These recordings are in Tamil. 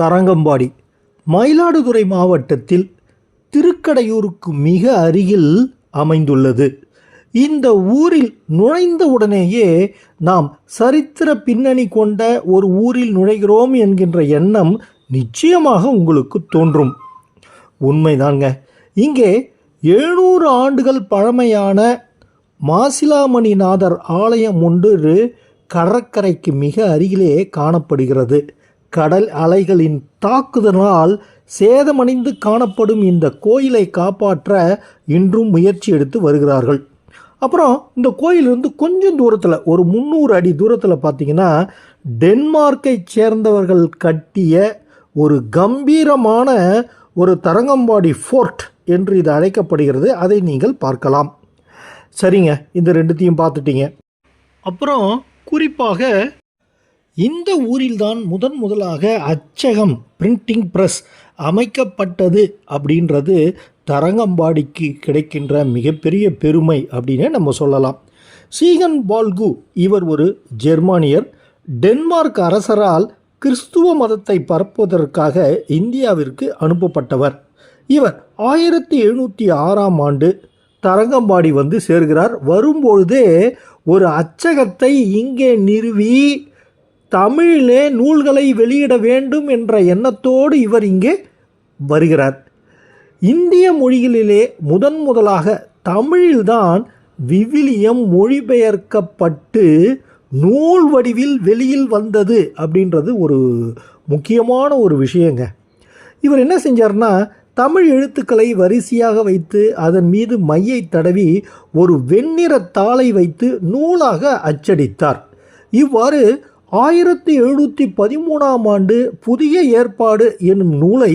தரங்கம்பாடி மயிலாடுதுறை மாவட்டத்தில் திருக்கடையூருக்கு மிக அருகில் அமைந்துள்ளது. இந்த ஊரில் நுழைந்தவுடனேயே நாம் சரித்திர பின்னணி கொண்ட ஒரு ஊரில் நுழைகிறோம் என்கின்ற எண்ணம் நிச்சயமாக உங்களுக்கு தோன்றும். உண்மைதாங்க இங்கே எழுநூறு ஆண்டுகள் பழமையான மாசிலாமணிநாதர் ஆலயம் ஒன்று கடற்கரைக்கு மிக அருகிலே காணப்படுகிறது. கடல் அலைகளின் தாக்குதலால் சேதமடைந்து காணப்படும் இந்த கோயிலை காப்பாற்ற இன்றும் முயற்சி எடுத்து வருகிறார்கள். அப்புறம் இந்த கோயிலிருந்து கொஞ்சம் தூரத்தில் ஒரு முந்நூறு அடி தூரத்தில் பார்த்தீங்கன்னா டென்மார்க்கை சேர்ந்தவர்கள் கட்டிய ஒரு கம்பீரமான ஒரு தரங்கம்பாடி ஃபோர்ட் என்று இது அழைக்கப்படுகிறது. அதை நீங்கள் பார்க்கலாம். சரிங்க இந்த ரெண்டுத்தையும் பார்த்துட்டீங்க. அப்புறம் குறிப்பாக இந்த ஊரில்தான் முதன் முதலாக அச்சகம் பிரிண்டிங் பிரஸ் அமைக்கப்பட்டது அப்படின்றது தரங்கம்பாடிக்கு கிடைக்கின்ற மிகப்பெரிய பெருமை அப்படின்னே நம்ம சொல்லலாம். சீகன் பால்கு இவர் ஒரு ஜெர்மானியர். டென்மார்க் அரசரால் கிறிஸ்துவ மதத்தை பரப்புவதற்காக இந்தியாவிற்கு அனுப்பப்பட்டவர். இவர் ஆயிரத்தி எழுநூற்றி ஆறாம் ஆண்டு தரங்கம்பாடி வந்து சேர்கிறார். வரும்பொழுதே ஒரு அச்சகத்தை இங்கே நிறுவி தமிழிலே நூல்களை வெளியிட வேண்டும் என்ற எண்ணத்தோடு இவர் இங்கே வருகிறார். இந்திய மொழிகளிலே முதன் முதலாக தமிழில்தான் விவிலியம் மொழிபெயர்க்கப்பட்டு நூல் வடிவில் வெளியில் வந்தது அப்படின்றது ஒரு முக்கியமான ஒரு விஷயங்க. இவர் என்ன செஞ்சார்னா தமிழ் எழுத்துக்களை வரிசையாக வைத்து அதன் மீது மையை தடவி ஒரு வெண்ணிற தாளை வைத்து நூலாக அச்சடித்தார். இவ்வாறு ஆயிரத்தி எழுநூற்றி பதிமூணாம் ஆண்டு புதிய ஏற்பாடு என்னும் நூலை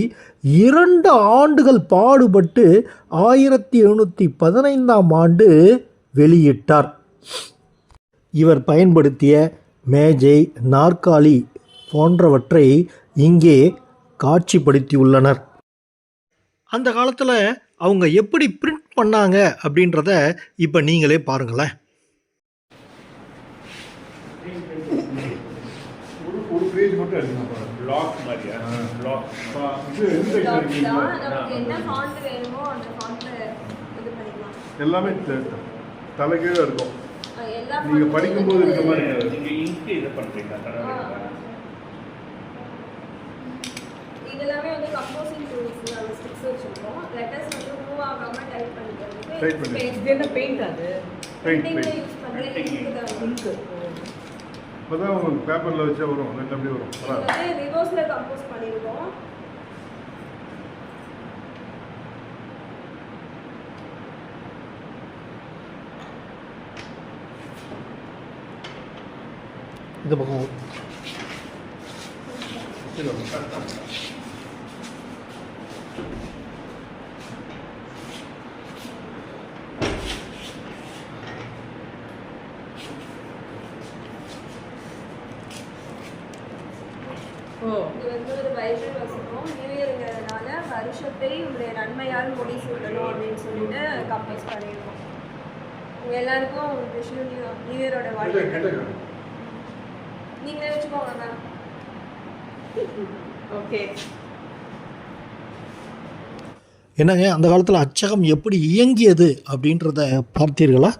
இரண்டு ஆண்டுகள் பாடுபட்டு ஆயிரத்தி எழுநூற்றி பதினைந்தாம் ஆண்டு வெளியிட்டார். இவர் பயன்படுத்திய மேஜை நாற்காலி போன்றவற்றை இங்கே காட்சிப்படுத்தியுள்ளனர். அந்த காலத்தில் அவங்க எப்படி பிரிண்ட் பண்ணாங்க அப்படின்றத இப்போ நீங்களே பாருங்களேன். மட்டும் எடுக்கணும் பிளாக் மாதிரியா? பிளாக் இது எந்த என்ன ஃபாண்ட் வேணுமோ அந்த ஃபாண்ட்ல இது பண்ணிக்கலாம். எல்லாமே தலைகீழ இருக்கும். நீங்க படிக்கும்போது இருக்க மாதிரி வந்து- நீங்க இங்க் இது பண்றீங்களா? கடவுள் இது எல்லாமே வந்து கம்போசிங் டூல்ஸ் நம்ம ஸ்டிக்ஸ் வச்சிருக்கோம். லெட்டர்ஸ் வந்து மூவ் ஆகாம டைப் பண்ணிக்கிறதுக்கு Type பண்ணி. இது என்ன பெயிண்ட் அது? பெயிண்ட் பெயிண்ட் யூஸ் பண்ற Printing ink தான் இது. இங்கு அப்பதான் உங்களுக்கு பேப்பர்ல வச்சா வரும் நெட் அப்படியே வரும் இது வராது. வந்து ரிவர்ஸ்ல கம்போஸ் பண்ணிருக்கோம் இந்த பக்கம் கீழ இது வந்து ஒரு பைபிள் வசனம். நியூ இயருங்கிறதுனால வருஷத்தை உங்களுடைய நன்மையால் முடி சூட்டணும் அப்படின்னு சொல்லிட்டு கம்போஸ் பண்ணியிருக்கோம். உங்க எல்லாருக்கும் விஷு நியூ நியூ இயரோட கிட்ட- வாழ்த்துக்கள் கிட்ட காமி. நீங்களே வச்சுக்கோங்க மேம் ஓகே. என்னங்க அந்த காலத்தில் அச்சகம் எப்படி இயங்கியது அப்படின்றத பார்த்தீர்களா?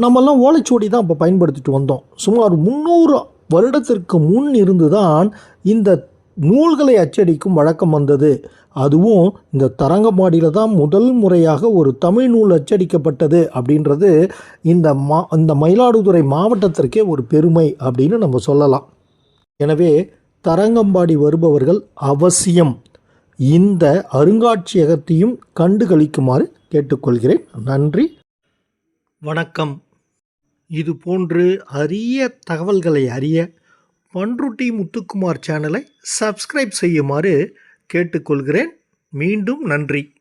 நம்மெல்லாம் ஓலைச்சுவடி தான் இப்போ பயன்படுத்திட்டு வந்தோம். சுமார் முந்நூறு வருடத்திற்கு முன் இருந்துதான் இந்த நூல்களை அச்சடிக்கும் வழக்கம் வந்தது. அதுவும் இந்த தரங்கம்பாடியில் தான் முதல் முறையாக ஒரு தமிழ் நூல் அச்சடிக்கப்பட்டது அப்படின்றது இந்த மா இந்த மயிலாடுதுறை மாவட்டத்திற்கே ஒரு பெருமை அப்படின்னு நம்ம சொல்லலாம். எனவே தரங்கம்பாடி வருபவர்கள் அவசியம் இந்த அருங்காட்சியகத்தையும் கண்டுகளிக்குமாறு கேட்டுக்கொள்கிறேன். நன்றி. வணக்கம். இது போன்று அரிய தகவல்களை அறிய பன்ருட்டி முத்துக்குமார் சேனலை சப்ஸ்கிரைப் செய்யுமாறு கேட்டுக்கொள்கிறேன். மீண்டும் நன்றி.